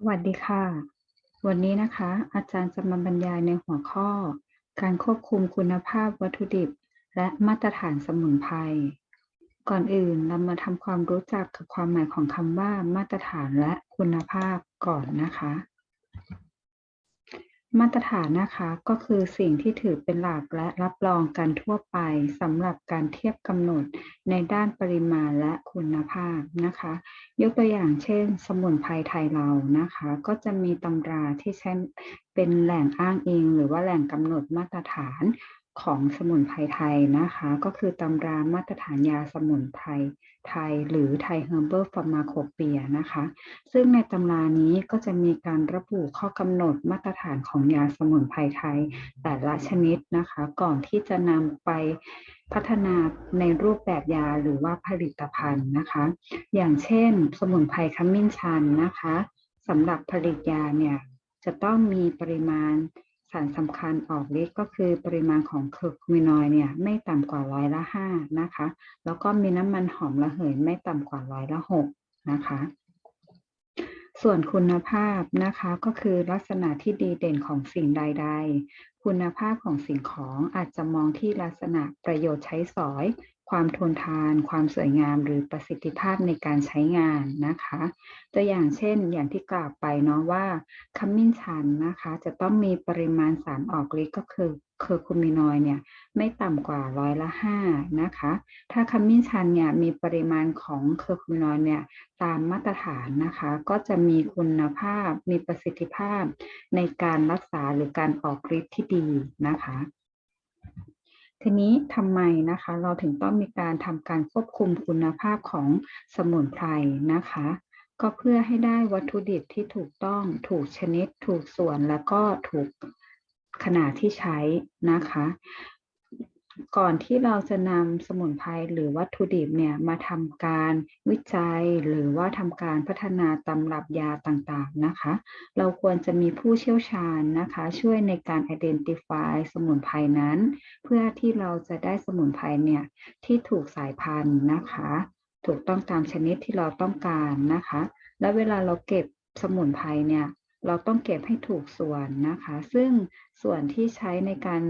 สวัสดีค่ะ วันนี้นะคะ อาจารย์จะมาบรรยายในหัวข้อ การควบคุมคุณภาพวัตถุดิบ และมาตรฐานสมุนไพร ก่อนอื่นเรามาทำความรู้จักกับความหมายของคำว่า มาตรฐานและคุณภาพก่อนนะคะ มาตรฐานนะคะก็คือสิ่งที่ถือเป็นหลักและรับรองกันทั่วไปสำหรับการเทียบกำหนดในด้านปริมาณและคุณภาพนะคะ ยกตัวอย่างเช่น สมุนไพรไทยเรานะคะ ก็จะมีตำราที่ใช้เป็นแหล่งอ้างอิง หรือว่าแหล่งกำหนดมาตรฐาน ของสมุนไพรไทยนะคะ ก็คือตำรามาตรฐานยาสมุนไพรไทย หรือไทยเฮอร์เบอร์ฟาร์มาโคเปียนะคะ ซึ่งในตำรานี้ก็จะมีการระบุข้อกำหนดมาตรฐานของยาสมุนไพรไทย แต่ละชนิดนะคะ ก่อนที่จะนำไปพัฒนาในรูปแบบยาหรือว่าผลิตภัณฑ์นะคะ อย่างเช่น สมุนไพรขมิ้นชันนะคะสำหรับผลิตยาเนี่ยจะต้องมีปริมาณ สารสำคัญออกฤทธิ์ก็คือปริมาณของเคอร์คูมินอยด์เนี่ยไม่ต่ำกว่าร้อยละห้านะคะ แล้วก็มีน้ำมันหอมระเหยไม่ต่ำกว่าร้อยละหกนะคะ ส่วนคุณภาพนะคะก็คือลักษณะที่ดีเด่นของสิ่งใด ๆ คุณภาพของสิ่งของอาจจะมองที่ลักษณะประโยชน์ใช้สอย ความทนทาน ความสวยงาม หรือประสิทธิภาพในการใช้งานนะคะ ตัวอย่างเช่นอย่างที่กล่าวไปเนาะว่าขมิ้นชันนะคะ จะต้องมีปริมาณสารออกฤทธิ์ก็คือเคอร์คูมินอยด์เนี่ยไม่ต่ำกว่าร้อยละห้านะคะ ถ้าขมิ้นชันเนี่ยมีปริมาณของเคอร์คูมินอยด์เนี่ยตามมาตรฐานนะคะ ก็จะมีคุณภาพมีประสิทธิภาพในการรักษาหรือการออกฤทธิ์ที่ดีนะคะ ทีนี้ทำไมนะคะเราถึงต้องมีการทำการควบคุมคุณภาพของสมุนไพรนะคะ ก็เพื่อให้ได้วัตถุดิบที่ถูกต้องถูกชนิด ถูกส่วนแล้วก็ถูกขนาดที่ใช้นะคะ ก่อนที่เราจะนำสมุนไพรหรือวัตถุดิบเนี่ยมาทำการวิจัยหรือว่าทำการพัฒนาตำรับยาต่างๆนะคะ เราควรจะมีผู้เชี่ยวชาญนะคะ ช่วยในการ identify สมุนไพรนั้น เพื่อที่เราจะได้สมุนไพรเนี่ยที่ถูกสายพันธุ์นะคะ ถูกต้องตามชนิดที่เราต้องการนะคะ และเวลาเราเก็บสมุนไพรเนี่ยเราต้องเก็บให้ถูกส่วนนะคะ ซึ่งส่วนที่ใช้ในการ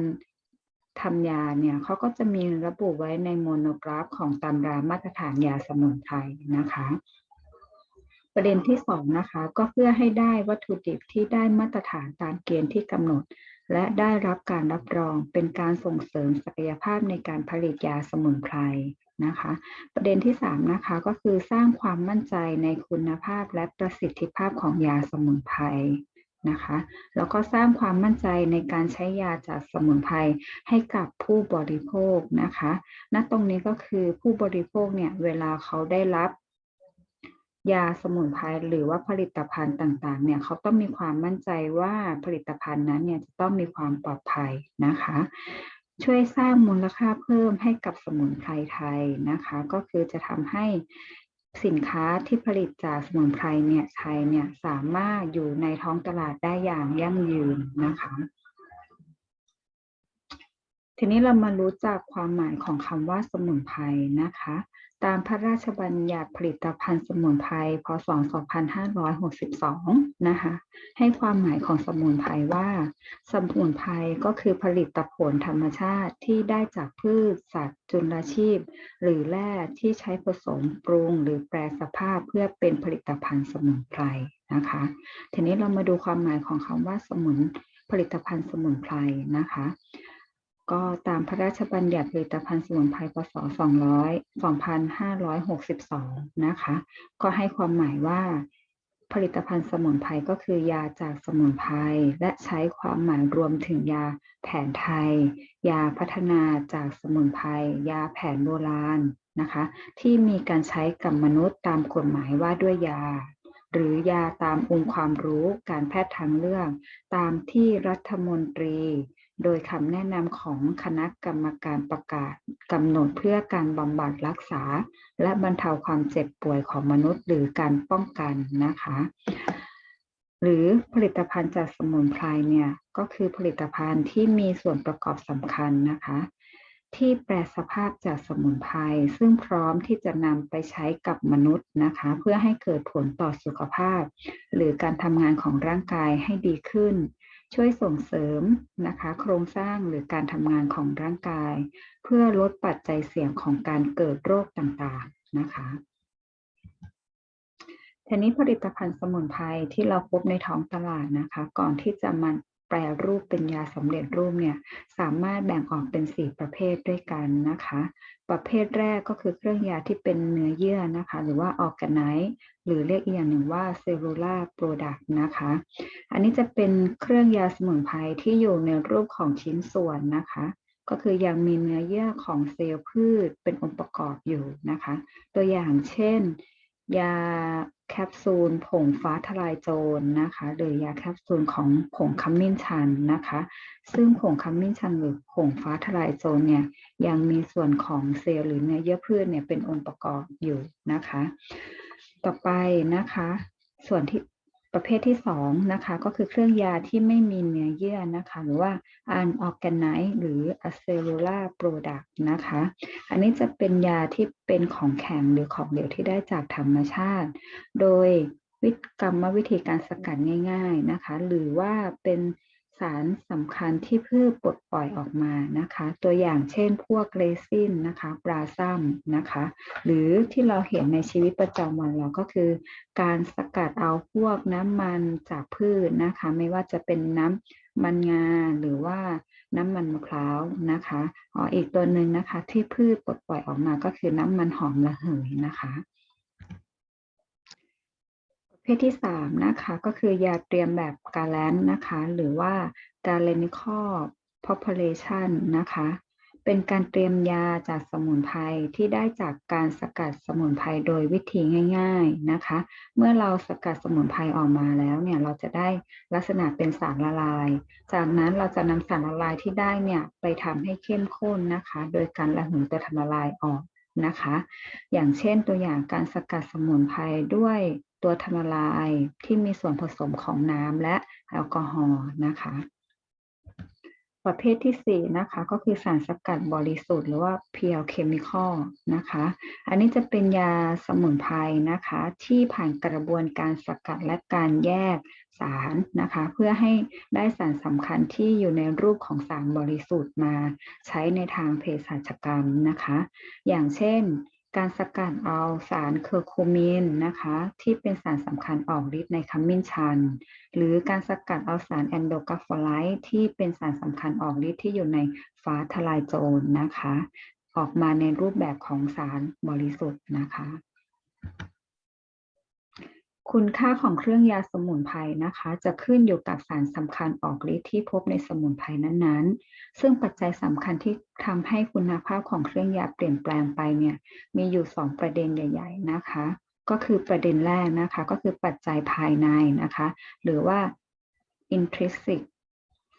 ทำยาเนี่ยเขาก็จะมีระบุไว้ในโมโนกราฟของตำรามาตรฐานยาสมุนไพรนะคะ ประเด็นที่สองนะคะก็เพื่อให้ได้วัตถุดิบที่ได้มาตรฐานตามเกณฑ์ที่กำหนด และได้รับการรับรองเป็นการส่งเสริมศักยภาพในการผลิตยาสมุนไพรนะคะ ประเด็นที่3นะคะก็คือสร้างความมั่นใจในคุณภาพและประสิทธิภาพของยาสมุนไพร นะคะ แล้วก็สร้างความมั่นใจในการใช้ยาจากสมุนไพรให้กับผู้บริโภคนะคะณตรงนี้ก็คือผู้บริโภคเนี่ยเวลาเขาได้รับยาสมุนไพรหรือว่าผลิตภัณฑ์ต่างๆ เนี่ยเขาต้องมีความมั่นใจว่าผลิตภัณฑ์นั้นเนี่ยจะต้องมีความปลอดภัยนะคะ ช่วยสร้างมูลค่าเพิ่มให้กับสมุนไพรไทยนะคะ ก็คือจะทำให้ สินค้าที่ผลิตจากสมุนไพรเนี่ยไทยเนี่ยสามารถอยู่ในท้องตลาดได้อย่างยั่งยืนนะคะ ทีนี้เรามารู้จักความหมายของคำว่าสมุนไพรนะคะ ตามพระราชบัญญัติผลิตภัณฑ์สมุนไพร พศ 2562 นะคะ ให้ความหมายของสมุนไพรว่า สมุนไพรก็คือผลิตผลธรรมชาติที่ได้จากพืช สัตว์ จุลชีพ หรือแร่ที่ใช้ผสมปรุง หรือแปรสภาพเพื่อเป็นผลิตภัณฑ์สมุนไพรนะคะ ทีนี้เรามาดูความหมายของคำว่าสมุนผลิตภัณฑ์สมุนไพรนะคะ ก็ตามพระราชบัญญัติผลิตภัณฑ์สมุนไพรพศ200 2562 นะคะ ก็ให้ความหมายว่าผลิตภัณฑ์สมุนไพรก็คือยาจากสมุนไพรและใช้ความหมายรวมถึงยาแผนไทย ยาพัฒนาจากสมุนไพรยาแผนโบราณนะคะ ที่มีการใช้กับมนุษย์ตามกฎหมายว่าด้วยยา หรือยาตามองค์ความรู้การแพทย์ทางเลือก ตามที่รัฐมนตรี โดยคำแนะนำของคณะกรรมการประกาศกำหนดเพื่อการบำบัดรักษา และบรรเทาความเจ็บป่วยของมนุษย์ หรือการป้องกันนะคะ หรือผลิตภัณฑ์จากสมุนไพรเนี่ยก็คือผลิตภัณฑ์ที่มีส่วนประกอบสำคัญนะคะ ที่แปรสภาพจากสมุนไพรซึ่งพร้อมที่จะนำไปใช้กับมนุษย์นะคะ เพื่อให้เกิดผลต่อสุขภาพ หรือการทำงานของร่างกายให้ดีขึ้น ช่วยส่งเสริมนะคะ โครงสร้างหรือการทำงานของร่างกาย เพื่อลดปัจจัยเสี่ยงของการเกิดโรคต่างๆนะคะทีนี้ผลิตภัณฑ์สมุนไพรที่เราพบในท้องตลาดนะคะ ก่อนที่จะมา แปรรูปเป็นยาสำเร็จรูปเนี่ยสามารถแบ่งออกเป็น 4 ประเภทด้วยกันนะคะ ประเภทแรกก็คือเครื่องยาที่เป็นเนื้อเยื่อนะคะ หรือว่าออร์แกไนซ์หรือเรียกอีกอย่างหนึ่งว่าเซลลูลาโปรดักต์นะคะ อันนี้จะเป็นเครื่องยาสมุนไพรที่อยู่ในรูปของชิ้นส่วนนะคะ ก็คือยังมีเนื้อเยื่อของเซลล์พืชเป็นองค์ประกอบอยู่นะคะ ตัวอย่างเช่น ยา แคปซูลผงฟ้าทลายโจรนะคะหรือยาแคปซูลของผงขมิ้นชันนะคะ ซึ่งผงขมิ้นชันหรือผงฟ้าทลายโจรเนี่ยยังมีส่วนของเซลล์หรือเนื้อเยื่อพืชเนี่ยเป็นองค์ประกอบอยู่นะคะ ต่อไปนะคะ ส่วนที่ ประเภทที่2นะคะก็คือเครื่องยาที่ไม่มีเนื้อเยื่อนะคะหรือว่า unorganized หรือ acellular product นะคะ อันนี้จะเป็นยาที่เป็นของแข็งหรือของเหลวที่ได้จากธรรมชาติ โดยวิกรรมวิธีการสกัดง่าย ๆนะคะ หรือว่าเป็น สารสำคัญที่พืชปลดปล่อยออกมานะคะ ตัวอย่างเช่นพวกเรซินนะคะปลาซัมนะคะ หรือที่เราเห็นในชีวิตประจำวันเราก็คือ การสกัดเอาพวกน้ำมันจากพืชนะคะ ไม่ว่าจะเป็นน้ำมันงาหรือว่าน้ำมันมะพร้าวนะคะอ๋ออีกตัวหนึ่งนะคะ ที่พืชปลดปล่อยออกมาก็คือน้ำมันหอมระเหยนะคะ เพศที่3นะคะก็คือยาเตรียมแบบกาแลนนะคะ หรือว่า g a l e n i c a l population นะคะ เป็นการเตรียมยาจากสมุนไพรที่ได้จากการสกัดสมุนไพรโดยวิธีง่าย ๆนะคะ เมื่อเราสกัดสมุนไพรออกมาแล้วเนี่ยเราจะได้ลักษณะเป็นสารละลาย จากนั้นเราจะนำสารละลายที่ได้เนี่ยไปทำให้เข้มข้นนะคะ โดยการระเหยตัวทำละลายออก นะคะ อย่างเช่นตัวอย่างการสกัดสมุนไพรด้วยตัวทำลายที่มีส่วนผสมของน้ำและแอลกอฮอล์นะคะ ประเภทที่ 4 นะคะ ก็คือสารสกัดบริสุทธิ์หรือว่า pure chemical นะคะ อันนี้จะเป็นยาสมุนไพรนะคะ ที่ผ่านกระบวนการสกัดและการแยกสารนะคะ เพื่อให้ได้สารสำคัญที่อยู่ในรูปของสารบริสุทธิ์มาใช้ในทางเภสัชกรรมนะคะ อย่างเช่น การสกัดเอาสารเคอร์คูมินนะคะที่เป็นสารสำคัญออกฤทธิ์ในขมิ้นชัน หรือการสกัดเอาสารแอนโดกาฟอไลท์ที่เป็นสารสำคัญออกฤทธิ์ที่อยู่ในฟ้าทลายโจรนะคะ ออกมาในรูปแบบของสารบริสุทธิ์นะคะ คุณค่าของเครื่องยาสมุนไพรนะคะ จะขึ้นอยู่กับสารสำคัญออกฤทธิ์ที่พบในสมุนไพรนั้นๆ ซึ่งปัจจัยสำคัญที่ทำให้คุณภาพของเครื่องยาเปลี่ยนแปลงไปเนี่ยมีอยู่ 2 ประเด็นใหญ่ ๆนะคะ ก็คือประเด็นแรกนะคะก็คือปัจจัยภายในนะคะ หรือว่า intrinsic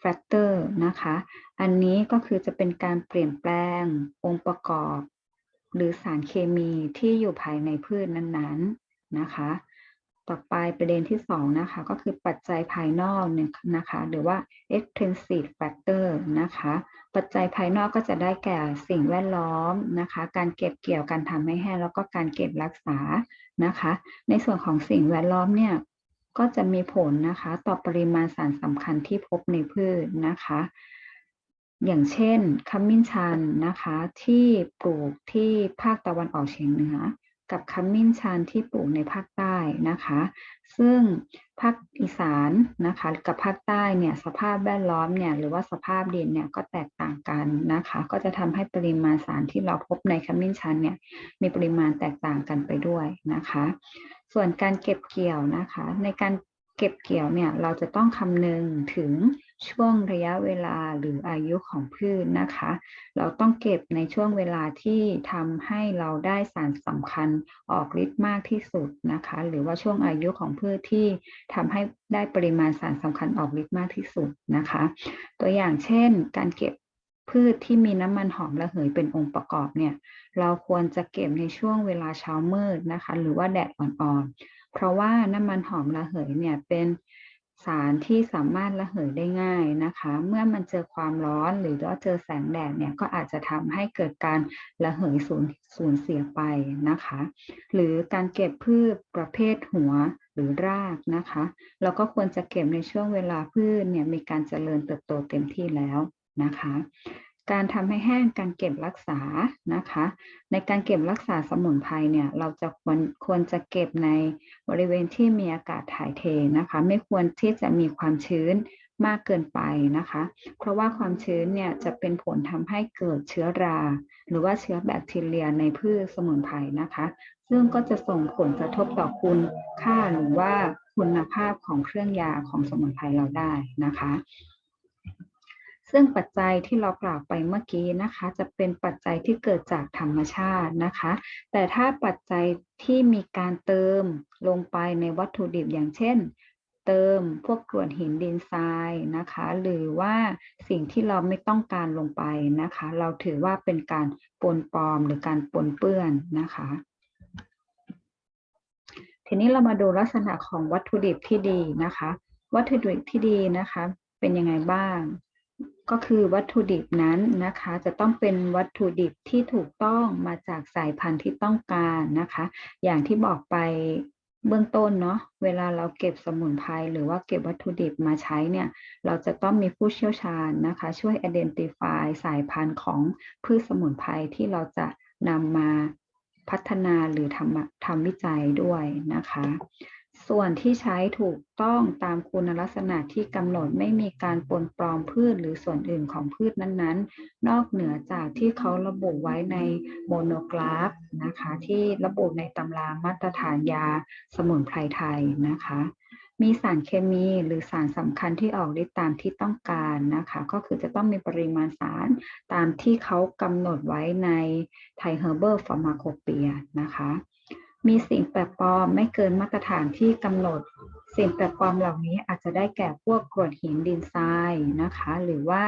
factor นะคะ อันนี้ก็คือจะเป็นการเปลี่ยนแปลงองค์ประกอบ หรือสารเคมีที่อยู่ภายในพืชนั้นๆนะคะ ต่อไปประเด็นที่2นะคะก็คือปัจจัยภายนอกเนี่ยนะคะหรือว่า extrinsic factor นะคะปัจจัยภายนอกก็จะได้แก่สิ่งแวดล้อมนะคะการเก็บเกี่ยวการทำให้แห้งแล้วก็การเก็บรักษานะคะในส่วนของสิ่งแวดล้อมเนี่ยก็จะมีผลนะคะต่อปริมาณสารสำคัญที่พบในพืชนะคะอย่างเช่นขมิ้นชันนะคะที่ปลูกที่ภาคตะวันออกเฉียงเหนือ กับขมิ้นชันที่ปลูกในภาคใต้นะคะ ซึ่งภาคอีสานนะคะกับภาคใต้เนี่ยสภาพแวดล้อมเนี่ยหรือว่าสภาพดินเนี่ยก็แตกต่างกันนะคะ ก็จะทำให้ปริมาณสารที่เราพบในขมิ้นชันเนี่ยมีปริมาณแตกต่างกันไปด้วยนะคะ ส่วนการเก็บเกี่ยวนะคะ ในการ เก็บเกี่ยวเนี่ยเราจะต้องคำนึงถึงช่วงระยะเวลาหรืออายุของพืชนะคะ เราต้องเก็บในช่วงเวลาที่ทำให้เราได้สารสำคัญออกฤทธิ์มากที่สุดนะคะ หรือว่าช่วงอายุของพืชที่ทำให้ได้ปริมาณสารสำคัญออกฤทธิ์มากที่สุดนะคะ ตัวอย่างเช่น การเก็บพืชที่มีน้ำมันหอมระเหยเป็นองค์ประกอบเนี่ย เราควรจะเก็บในช่วงเวลาเช้ามืดนะคะ หรือว่าแดดอ่อนๆ เพราะว่าน้ำมันหอมระเหยเนี่ยเป็นสารที่สามารถระเหยได้ง่ายนะคะ เมื่อมันเจอความร้อนหรือว่าเจอแสงแดดเนี่ยก็อาจจะทำให้เกิดการระเหยสูญสูญเสียไปนะคะ หรือการเก็บพืชประเภทหัวหรือรากนะคะเราก็ควรจะเก็บในช่วงเวลาพืชเนี่ยมีการเจริญเติบโตเต็มที่แล้วนะคะ การทำให้แห้งการเก็บรักษานะคะ ในการเก็บรักษาสมุนไพรเนี่ยเราจะควรควรจะเก็บในบริเวณที่มีอากาศถ่ายเทนะคะ ไม่ควรที่จะมีความชื้นมากเกินไปนะคะ เพราะว่าความชื้นเนี่ยจะเป็นผลทำให้เกิดเชื้อรา หรือว่าเชื้อแบคทีเรียในพืชสมุนไพรนะคะ ซึ่งก็จะส่งผลกระทบต่อคุณค่าหรือว่าคุณภาพของเครื่องยาของสมุนไพรเราได้นะคะ ซึ่งปัจจัยที่เรากล่าวไปเมื่อกี้นะคะ จะเป็นปัจจัยที่เกิดจากธรรมชาตินะคะ แต่ถ้าปัจจัยที่มีการเติมลงไปในวัตถุดิบอย่างเช่น เติมพวกกรวดหินดินทรายนะคะ หรือว่าสิ่งที่เราไม่ต้องการลงไปนะคะ เราถือว่าเป็นการปนปลอมหรือการปนเปื้อนนะคะทีนี้เรามาดูลักษณะของวัตถุดิบที่ดีนะคะ วัตถุดิบที่ดีนะคะ เป็นยังไงบ้าง ก็คือวัตถุดิบนั้นนะคะ จะต้องเป็นวัตถุดิบที่ถูกต้องมาจากสายพันธุ์ที่ต้องการนะคะ อย่างที่บอกไปเบื้องต้นเนาะเวลาเราเก็บสมุนไพรหรือว่าเก็บวัตถุดิบมาใช้เนี่ย เราจะต้องมีผู้เชี่ยวชาญนะคะ ช่วย identify สายพันธุ์ของพืชสมุนไพรที่เราจะนำมาพัฒนาหรือทำทำวิจัยด้วยนะคะ ส่วนที่ใช้ถูกต้องตามคุณลักษณะที่กำหนดไม่มีการปนปลอมพืชหรือส่วนอื่นของพืชนั้นๆ นอกเหนือจากที่เขาระบุไว้ในโมโนกราฟนะคะ ที่ระบุในตำรามาตรฐานยาสมุนไพรไทยนะคะ มีสารเคมีหรือสารสำคัญที่ออกฤทธิ์ตามที่ต้องการนะคะ ก็คือจะต้องมีปริมาณสารตามที่เขากำหนดไว้ในไทยเฮอร์เบอร์ฟาร์มาโคเปียนะคะ มีสิ่งแปลกปลอมไม่เกินมาตรฐานที่กำหนด สิ่งแปลกปลอมเหล่านี้อาจจะได้แก่พวกกรวดหินดินทรายนะคะ หรือว่า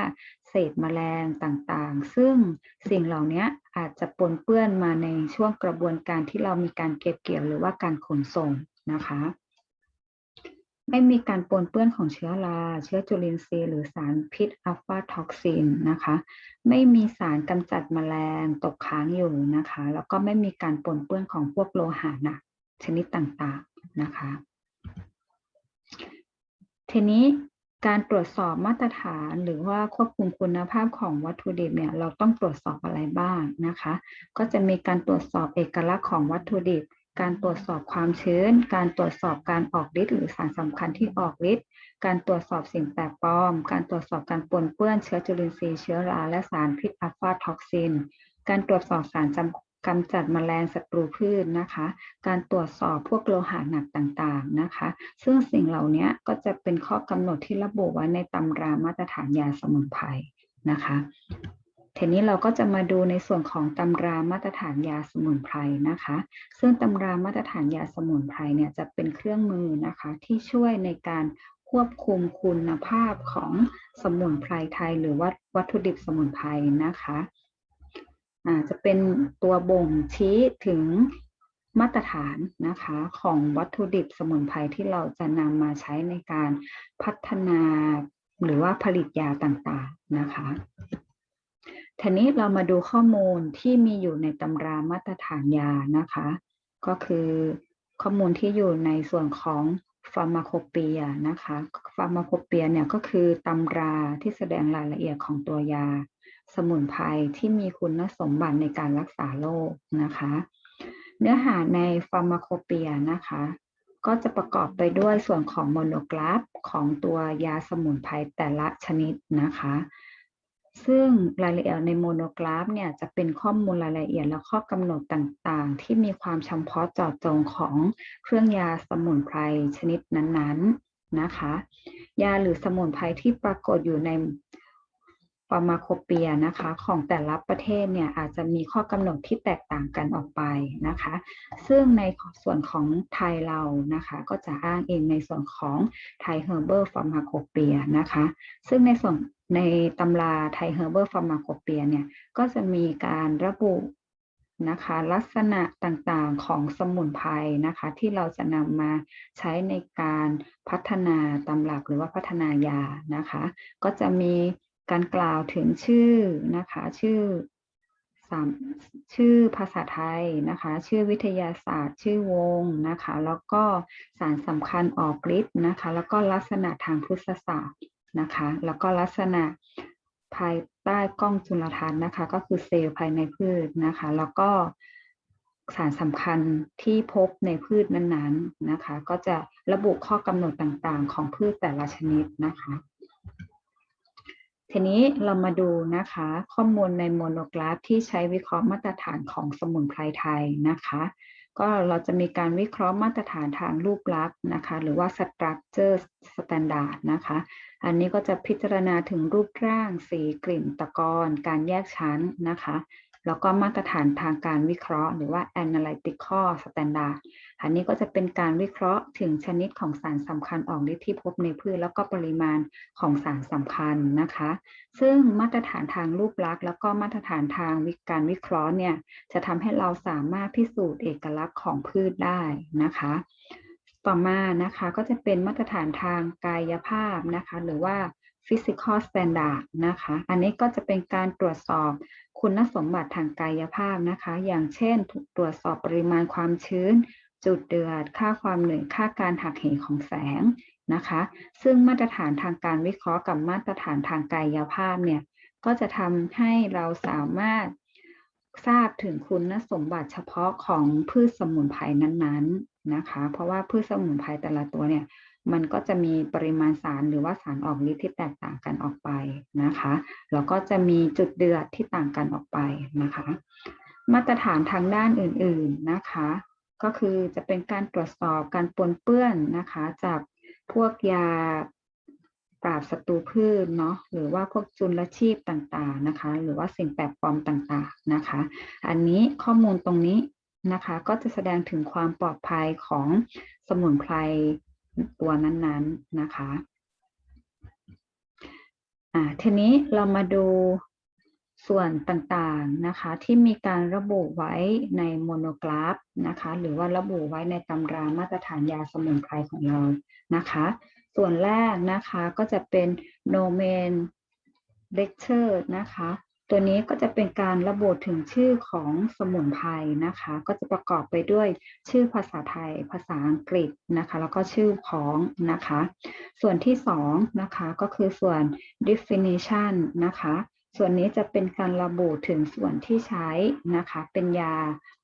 เศษแมลงต่างๆ ซึ่งสิ่งเหล่านี้อาจจะปนเปื้อนมาในช่วงกระบวนการที่เรามีการเก็บเกี่ยวหรือว่าการขนส่งนะคะ ไม่มีการปนเปื้อนของเชื้อรา เชื้อจุลินทรีย์หรือสารพิษอัลฟาท็อกซินนะคะ ไม่มีสารกำจัดแมลงตกค้างอยู่นะคะ แล้วก็ไม่มีการปนเปื้อนของพวกโลหะหนักชนิดต่างๆนะคะ ทีนี้การตรวจสอบมาตรฐานหรือว่าควบคุมคุณภาพของวัตถุดิบเนี่ยเราต้องตรวจสอบอะไรบ้างนะคะ ก็จะมีการตรวจสอบเอกลักษณ์ของวัตถุดิบ การตรวจสอบความชื้น การตรวจสอบการออกฤทธิ์หรือสารสำคัญที่ออกฤทธิ์ การตรวจสอบสิ่งแปลกปลอม การตรวจสอบการปนเปื้อนเชื้อจุลินทรีย์เชื้อราและสารพิษอัลฟาท็อกซิน การตรวจสอบสารจำกำจัดแมลงศัตรูพืชนะคะ การตรวจสอบพวกโลหะหนักต่างๆนะคะ ซึ่งสิ่งเหล่านี้ก็จะเป็นข้อกำหนดที่ระบุไว้ในตำรามาตรฐานยาสมุนไพรนะคะ ทีนี้เราก็จะมาดูในส่วนของตำรามาตรฐานยาสมุนไพรนะคะ ซึ่งตำรามาตรฐานยาสมุนไพรเนี่ยจะเป็นเครื่องมือนะคะที่ช่วยในการควบคุมคุณภาพของสมุนไพรไทย หรือว่าวัตถุดิบสมุนไพรนะคะอาจะเป็นตัวบ่งชี้ถึงมาตรฐานนะคะของวัตถุดิบสมุนไพรที่เราจะนำมาใช้ในการพัฒนาหรือว่าผลิตยาต่างๆนะคะ ทีนี้เรามาดูข้อมูลที่มีอยู่ในตำรามาตรฐานยานะคะ ก็คือข้อมูลที่อยู่ในส่วนของฟาร์มาโคเปียนะคะฟาร์มาโคเปียเนี่ยก็คือตำราที่แสดงรายละเอียดของตัวยา สมุนไพรที่มีคุณสมบัติในการรักษาโรคนะคะ เนื้อหาในฟาร์มาโคเปียนะคะ ก็จะประกอบไปด้วยส่วนของโมโนกราฟของตัวยาสมุนไพรแต่ละชนิดนะคะ ซึ่งรายละเอียดในโมโนกราฟเนี่ยจะเป็นข้อมูลรายละเอียดและข้อกำหนดต่างๆ ที่มีความเฉพาะเจาะจงของเครื่องยาสมุนไพรชนิดนั้นๆนะคะ ยาหรือสมุนไพรที่ปรากฏอยู่ใน ฟาร์มาโคเปียนะคะ ของแต่ละประเทศเนี่ยอาจจะมีข้อกำหนดที่แตกต่างกันออกไปนะคะ ซึ่งในส่วนของไทยเรานะคะก็จะอ้างเองในส่วนของไทยเฮอร์เบอร์ฟาร์มาโคเปียนะคะ ซึ่งในส่วนในตำราไทยเฮอร์เบอร์ฟาร์มาโคเปียเนี่ยก็จะมีการระบุนะคะลักษณะต่างๆของสมุนไพรนะคะ ที่เราจะนำมาใช้ในการพัฒนาตำรับหรือว่าพัฒนายานะคะ ก็จะมี การกล่าวถึงชื่อนะคะ ชื่อสามชื่อภาษาไทยนะคะ ชื่อวิทยาศาสตร์ ชื่อวงนะคะ แล้วก็สารสำคัญออกฤทธิ์นะคะ แล้วก็ลักษณะทางพฤกษศาสตร์นะคะ แล้วก็ลักษณะภายใต้กล้องจุลทรรศน์นะคะ ก็คือเซลล์ภายในพืชนะคะ แล้วก็สารสำคัญที่พบในพืชนั้นๆนะคะ ก็จะระบุข้อกำหนดต่างๆ ของพืชแต่ละชนิดนะคะ ทีนี้เรามาดูนะคะ ข้อมูลในโมโนกราฟที่ใช้วิเคราะห์มาตรฐานของสมุนไพรไทยนะคะ ก็เราจะมีการวิเคราะห์มาตรฐานทางรูปลักษณ์นะคะ หรือว่า structure standard นะคะ อันนี้ก็จะพิจารณาถึงรูปร่าง สีกลิ่นตะกอนการแยกชั้นนะคะ แล้วก็มาตรฐานทางการวิเคราะห์ หรือว่า analytical standard อันนี้ก็จะเป็นการวิเคราะห์ถึงชนิดของสารสำคัญออกฤทธิ์ที่พบในพืชแล้วก็ปริมาณของสารสำคัญนะคะ ซึ่งมาตรฐานทางรูปลักษณ์ แล้วก็มาตรฐานทางการวิเคราะห์เนี่ยจะทำให้เราสามารถพิสูจน์เอกลักษณ์ของพืชได้นะคะ ต่อมานะคะก็จะเป็นมาตรฐานทางกายภาพนะคะ หรือว่า physical standard นะคะ อันนี้ก็จะเป็นการตรวจสอบคุณสมบัติทางกายภาพนะคะ อย่างเช่น ตรวจสอบปริมาณความชื้น จุดเดือด ค่าความเหนื่อย ค่าการหักเหของแสงนะคะ ซึ่งมาตรฐานทางการวิเคราะห์กับมาตรฐานทางกายภาพเนี่ยก็จะทำให้เราสามารถทราบถึงคุณสมบัติเฉพาะของพืชสมุนไพรนั้นๆนะคะ เพราะว่าพืชสมุนไพรแต่ละตัวเนี่ย มันก็จะมีปริมาณสารหรือว่าสารออกฤทธิ์ที่แตกต่างกันออกไปนะคะ แล้วก็จะมีจุดเดือดที่ต่างกันออกไปนะคะ มาตรฐานทางด้านอื่นๆนะคะ ก็คือจะเป็นการตรวจสอบการปนเปื้อนนะคะ จากพวกยาปราบศัตรูพืชเนาะหรือว่าพวกจุลชีพต่างๆนะคะ หรือว่าสิ่งแปลกปลอมต่างๆนะคะ อันนี้ข้อมูลตรงนี้นะคะ ก็จะแสดงถึงความปลอดภัยของสมุนไพร ตัวนั้นๆนะคะอ่าทีนี้เรามาดูส่วนต่างๆนะคะที่มีการระบุไว้ในโมโนกราฟนะคะหรือว่าระบุไว้ในตำรามาตรฐานยาสมุนไพรของเรานะคะ ส่วนแรกนะคะก็จะเป็น nomen lecture นะคะ ตัวนี้ก็จะเป็นการระบุถึงชื่อของสมุนไพรนะคะ ก็จะประกอบไปด้วยชื่อภาษาไทย ภาษาอังกฤษนะคะ แล้วก็ชื่อของนะคะ ส่วนที่สองนะคะก็คือส่วน definition นะคะ ส่วนนี้จะเป็นการระบุถึงส่วนที่ใช้นะคะ เป็นยา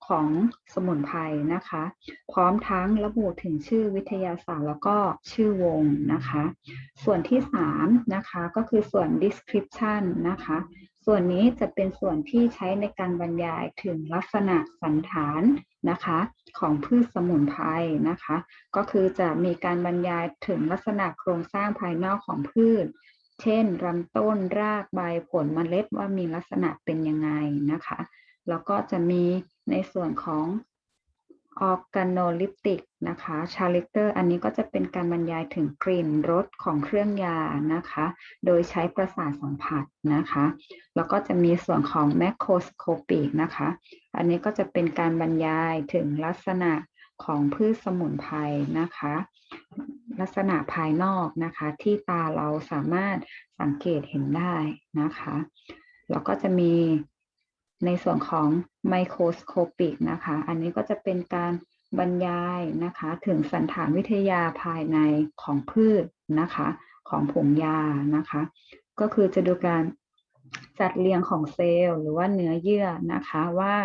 ของสมุนไพรนะคะ พร้อมทั้งระบุถึงชื่อวิทยาศาสตร์แล้วก็ชื่อวงนะคะ ส่วนที่3นะคะก็คือส่วน description นะคะ ส่วนนี้จะเป็นส่วนที่ใช้ในการบรรยายถึงลักษณะสันฐานนะคะของพืชสมุนไพรนะคะ ก็คือจะมีการบรรยายถึงลักษณะโครงสร้างภายนอกของพืช เช่นลำต้นรากใบผลเมล็ดว่ามีลักษณะเป็นยังไงนะคะ แล้วก็จะมีในส่วนของ ออร์แกโนลิปติกนะคะชาลิเตอร์อันนี้ก็จะเป็นการบรรยายถึงกลิ่นรสของเครื่องยานะคะ โดยใช้ประสาทสัมผัสนะคะ แล้วก็จะมีส่วนของแมคโครสโคปิกนะคะ อันนี้ก็จะเป็นการบรรยายถึงลักษณะของพืชสมุนไพรนะคะ ลักษณะภายนอกนะคะ ที่ตาเราสามารถสังเกตเห็นได้นะคะ แล้วก็จะมี ในส่วนของไมโครสโคปิกนะคะ อันนี้ก็จะเป็นการบรรยายนะคะถึงสันฐานวิทยาภายในของพืชนะคะ ของผงยานะคะ ก็คือจะดูการจัดเรียงของเซลล์หรือว่าเนื้อเยื่อนะคะว่า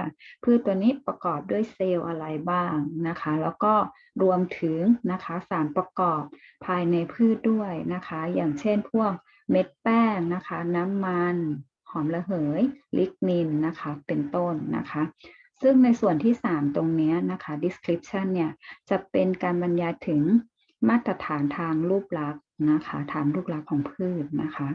พืชตัวนี้ประกอบด้วยเซลล์อะไรบ้างนะคะ แล้วก็รวมถึงนะคะสารประกอบภายในพืชด้วยนะคะ อย่างเช่นพวกเม็ดแป้งนะคะ น้ำมัน หอมระเหย ลิกนินนะคะ เป็นต้นนะคะ ซึ่งในส่วนที่ 3 ตรงนี้นะคะ description เนี่ยจะเป็นการบรรยายถึงมาตรฐานทางรูปลักษณ์นะคะฐานรูปลักษณ์ของพืชนะคะ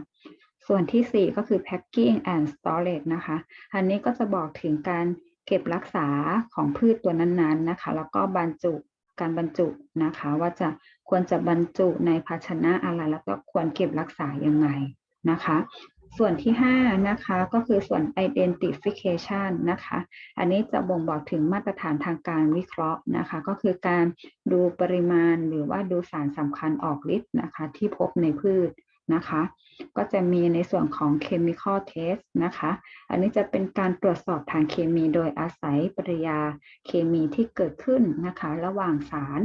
ส่วนที่ 4 ก็คือ packing and storage นะคะ อันนี้ก็จะบอกถึงการเก็บรักษาของพืชตัวนั้นๆนะคะ แล้วก็บรรจุการบรรจุนะคะ ว่าจะควรจะบรรจุในภาชนะอะไรแล้วก็ควรเก็บรักษายังไงนะคะ ส่วนที่ 5 นะคะก็คือส่วน identification นะคะ อันนี้จะบ่งบอกถึงมาตรฐานทางการวิเคราะห์นะคะ ก็คือการดูปริมาณหรือว่าดูสารสำคัญออกฤทธิ์นะคะ ที่พบในพืชนะคะ ก็จะมีในส่วนของ chemical test นะคะ อันนี้จะเป็นการตรวจสอบทางเคมีโดยอาศัยปริยาเคมีที่เกิดขึ้นนะคะ ระหว่างสาร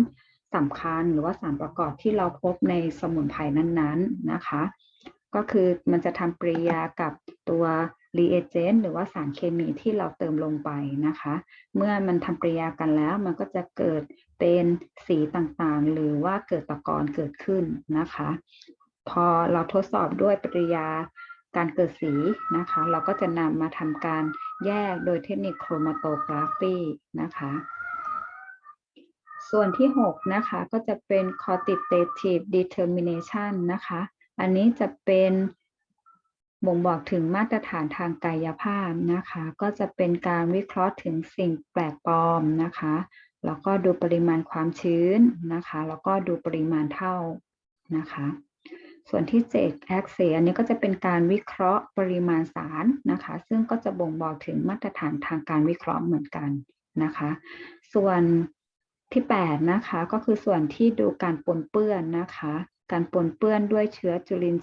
สำคัญหรือว่าสารประกอบที่เราพบในสมุนไพรนั้นๆนะคะ ก็คือมันจะทำปฏิกิริยากับตัว reagent หรือว่าสารเคมีที่เราเติมลงไปนะคะ เมื่อมันทำปฏิกิริยากันแล้ว มันก็จะเกิดเป็นสีต่างๆ หรือว่าเกิดตะกอนเกิดขึ้นนะคะ พอเราทดสอบด้วยปฏิกิริยาการเกิดสีนะคะ เราก็จะนำมาทำการแยกโดยเทคนิคโครมาโตกราฟีนะคะ ส่วนที่ 6 นะคะ ก็จะเป็น quantitative determination นะคะ อันนี้จะเป็นบ่งบอกถึงมาตรฐานทางกายภาพนะคะ ก็จะเป็นการวิเคราะห์ถึงสิ่งแปลกปลอมนะคะ แล้วก็ดูปริมาณความชื้นนะคะ แล้วก็ดูปริมาณเท่านะคะ ส่วนที่7 a x i อันนี้ก็จะเป็นการวิเคราะห์ปริมาณสารนะคะ ซึ่งก็จะบ่งบอกถึงมาตรฐานทางการวิเคราะห์เหมือนกันนะคะ ส่วนที่8นะคะ ก็คือส่วนที่ดูการปนเปื้อนนะคะ การปนเปื้อนด้วยเชื้อจุลิน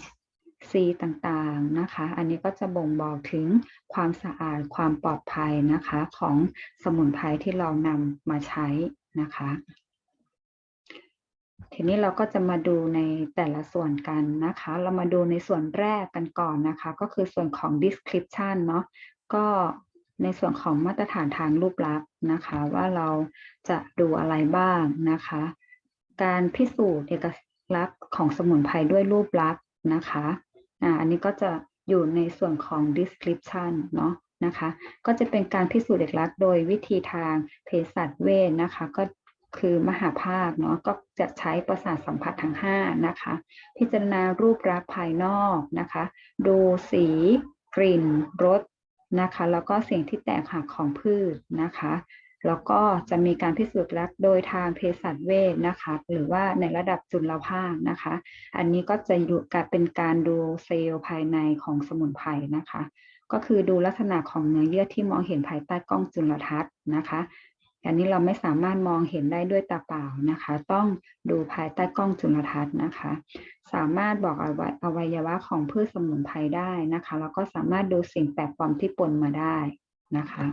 ทรีย์ต่างๆนะคะ อันนี้ก็จะบ่งบอกถึงความสะอาดความปลอดภัยนะคะของสมุนไพรที่เรานำมาใช้นะคะ ทีนี้เราก็จะมาดูในแต่ละส่วนกันนะคะ เรามาดูในส่วนแรกกันก่อนนะคะ ก็คือส่วนของ description เนาะก็ในส่วนของมาตรฐานทางรูปลักษณ์นะคะ ว่าเราจะดูอะไรบ้างนะคะ การพิสูจน์เอก ลักษณ์ของสมุนไพรด้วยรูปลักษณ์นะคะอ่าอันนี้ก็จะอยู่ในส่วนของ description เนาะนะคะ ก็จะเป็นการพิสูจน์เอกลักษณ์โดยวิธีทางเภสัชเวชนะคะ ก็คือมหาภาคเนาะก็จะใช้ประสาทสัมผัสทั้ง5นะคะ พิจารณารูปลักษณ์ภายนอกนะคะ ดูสี กลิ่นรสนะคะ แล้วก็สิ่งที่แตกหักของพืชนะคะ แล้วก็จะมีการพิสูจน์ลักโดยทางเภสัชเวชนะคะ หรือว่าในระดับจุลภาคนะคะ อันนี้ก็จะอยู่กับเป็นการดูเซลล์ภายในของสมุนไพรนะคะ ก็คือดูลักษณะของเนื้อเยื่อที่มองเห็นภายใต้กล้องจุลทรรศน์นะคะอันนี้เราไม่สามารถมองเห็นได้ด้วยตาเปล่านะคะ ต้องดูภายใต้กล้องจุลทรรศน์นะคะ สามารถบอกอวัยวะของพืชสมุนไพรได้นะคะ แล้วก็สามารถดูสิ่งแปลกปลอมที่ปนมาได้นะคะ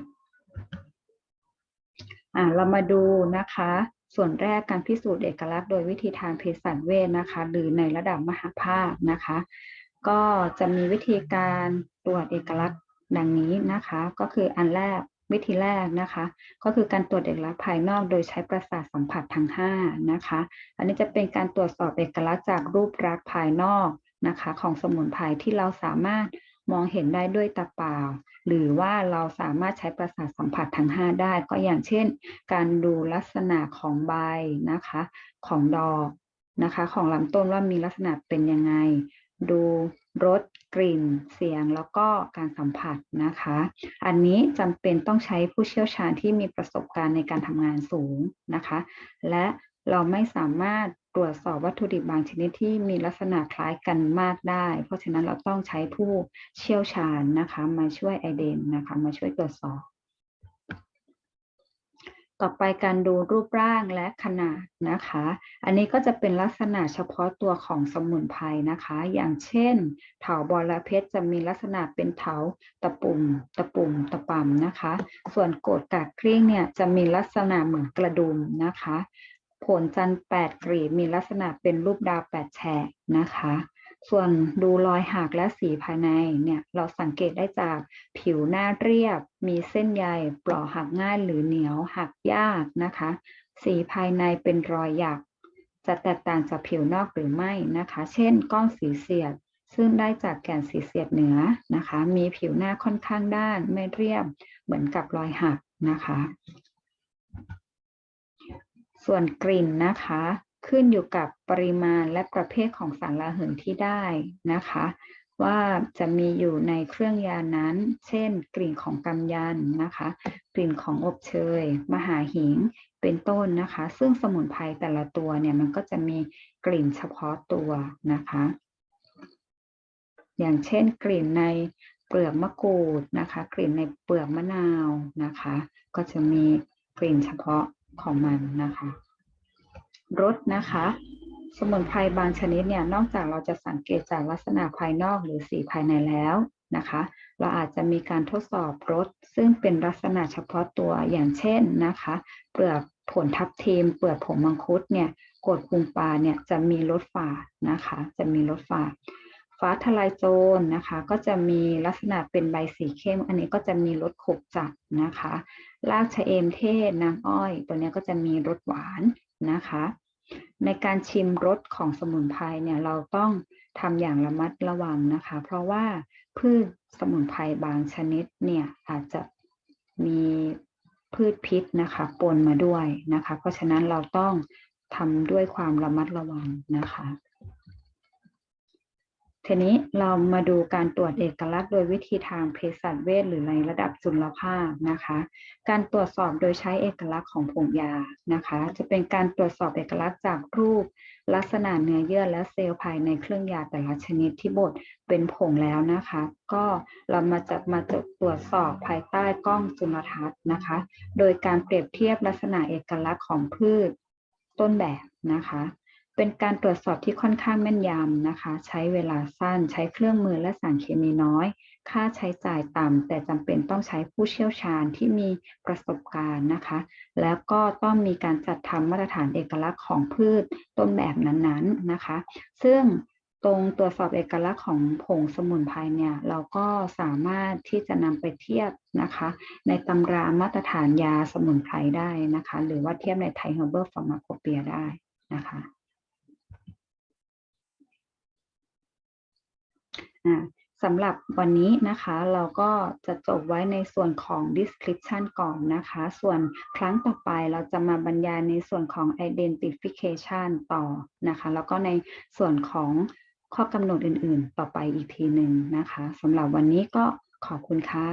อ่าเรามาดูนะคะ ส่วนแรกการพิสูจน์เอกลักษณ์โดยวิธีทางเภสัชเวชนะคะ หรือในระดับมหาภาคนะคะ ก็จะมีวิธีการตรวจเอกลักษณ์ดังนี้นะคะ ก็คืออันแรกวิธีแรกนะคะ ก็คือการตรวจเอกลักษณ์ภายนอกโดยใช้ประสาทสัมผัสทั้ง5นะคะ อันนี้จะเป็นการตรวจสอบเอกลักษณ์จากรูปลักษณ์ภายนอกนะคะ ของสมุนไพรที่เราสามารถ มองเห็นได้ด้วยตาเปล่า หรือว่าเราสามารถใช้ประสาทสัมผัสทั้ง 5 ได้ ก็อย่างเช่น การดูลักษณะของใบนะคะ ของดอกนะคะ ของลำต้นว่ามีลักษณะเป็นยังไง ดูรสกลิ่น เสียงแล้วก็การสัมผัสนะคะ อันนี้จำเป็นต้องใช้ผู้เชี่ยวชาญที่มีประสบการณ์ในการทำงานสูงนะคะ และ เราไม่สามารถตรวจสอบวัตถุดิบบางชนิดที่มีลักษณะคล้ายกันมากได้ เพราะฉะนั้นเราต้องใช้ผู้เชี่ยวชาญนะคะมาช่วยไอเดนนะคะมาช่วยตรวจสอบ ต่อไปการดูรูปร่างและขนาดนะคะ อันนี้ก็จะเป็นลักษณะเฉพาะตัวของสมุนไพรนะคะ อย่างเช่น เถาบอระเพ็ดจะมีลักษณะเป็นเถาตะปุ่ม ตะปุ่ม ตะปำนะคะ ส่วนโกดกากกลิ้งเนี่ยจะมีลักษณะเหมือนกระดุมนะคะ ผลจันทร์แปดกรีบมีลักษณะเป็นรูปดาวแปดแฉกนะคะ ส่วนดูรอยหักและสีภายในเนี่ยเราสังเกตได้จากผิวหน้าเรียบ มีเส้นใยปลอหักง่ายหรือเหนียวหักยากนะคะ สีภายในเป็นรอยหยัก จะแตกต่างจากผิวนอกหรือไม่นะคะ เช่น ก้อนสีเสียดซึ่งได้จากแก่นสีเสียดเหนือนะคะ มีผิวหน้าค่อนข้างด้านไม่เรียบ เหมือนกับรอยหักนะคะ ส่วนกลิ่นนะคะ ขึ้นอยู่กับปริมาณและประเภทของสารละเหยที่ได้นะคะ ว่าจะมีอยู่ในเครื่องยานั้น เช่น กลิ่นของกำยันนะคะ กลิ่นของอบเชย มหาหิงเป็นต้นนะคะ ซึ่งสมุนไพรแต่ละตัวเนี่ยมันก็จะมีกลิ่นเฉพาะตัวนะคะ อย่างเช่น กลิ่นในเปลือกมะกรูดนะคะ กลิ่นในเปลือกมะนาวนะคะ ก็จะมีกลิ่นเฉพาะ ของมันนะคะรสนะคะ สมุนไพรบางชนิดเนี่ยนอกจากเราจะสังเกตจากลักษณะภายนอกหรือสีภายในแล้วนะคะ เราอาจจะมีการทดสอบรสซึ่งเป็นลักษณะเฉพาะตัวอย่างเช่นนะคะ เปลือกผลทับทิมเปลือกผงมังคุดเนี่ยกรดคุงปลาเนี่ยจะมีรสฝาดนะคะ จะมีรสฝาด ฟ้าทลายโจรนะคะ ก็จะมีลักษณะเป็นใบสีเข้ม อันนี้ก็จะมีรสขบจัดนะคะรากชะเอมเทศน้ำอ้อย ตัวนี้ก็จะมีรสหวานนะคะ ในการชิมรสของสมุนไพรเนี่ยเราต้องทำอย่างระมัดระวังนะคะ เพราะว่าพืชสมุนไพรบางชนิดเนี่ยอาจจะมีพืชพิษนะคะปนมาด้วยนะคะ เพราะฉะนั้นเราต้องทำด้วยความระมัดระวังนะคะ ทีนี้เรามาดูการตรวจเอกลักษณ์ โดยวิธีทางเภสัชเวชหรือในระดับจุลภาคนะคะ การตรวจสอบโดยใช้เอกลักษณ์ของผงยานะคะ จะเป็นการตรวจสอบเอกลักษณ์จากรูป ลักษณะเนื้อเยื่อและเซลล์ภายในเครื่องยาแต่ละชนิดที่บดเป็นผงแล้วนะคะ ก็เรามาจะมาจะตรวจสอบภายใต้กล้องจุลทรรศน์นะคะ โดยการเปรียบเทียบลักษณะเอกลักษณ์ของพืชต้นแบบนะคะ เป็นการตรวจสอบที่ค่อนข้างแม่นยำนะคะ ใช้เวลาสั้น ใช้เครื่องมือและสารเคมีน้อย ค่าใช้จ่ายต่ำแต่จำเป็นต้องใช้ผู้เชี่ยวชาญที่มีประสบการณ์นะคะ แล้วก็ต้องมีการจัดทำมาตรฐานเอกลักษณ์ของพืชต้นแบบนั้นๆนะคะ ซึ่งตรงตรวจสอบเอกลักษณ์ของผงสมุนไพรเนี่ยเราก็สามารถที่จะนำไปเทียบนะคะ ในตำรามาตรฐานยาสมุนไพรได้นะคะ หรือว่าเทียบในไทยเฮอร์เบิร์ฟอร์มาโคเปียได้นะคะ อ่า สำหรับวันนี้นะคะเราก็จะจบไว้ในส่วนของ description ก่อนนะคะ ส่วนครั้งต่อไปเราจะมาบรรยายในส่วนของ identification ต่อนะคะ แล้วก็ในส่วนของข้อกำหนดอื่นๆ ต่อไปอีกทีหนึ่งนะคะสำหรับวันนี้ก็ขอบคุณค่ะ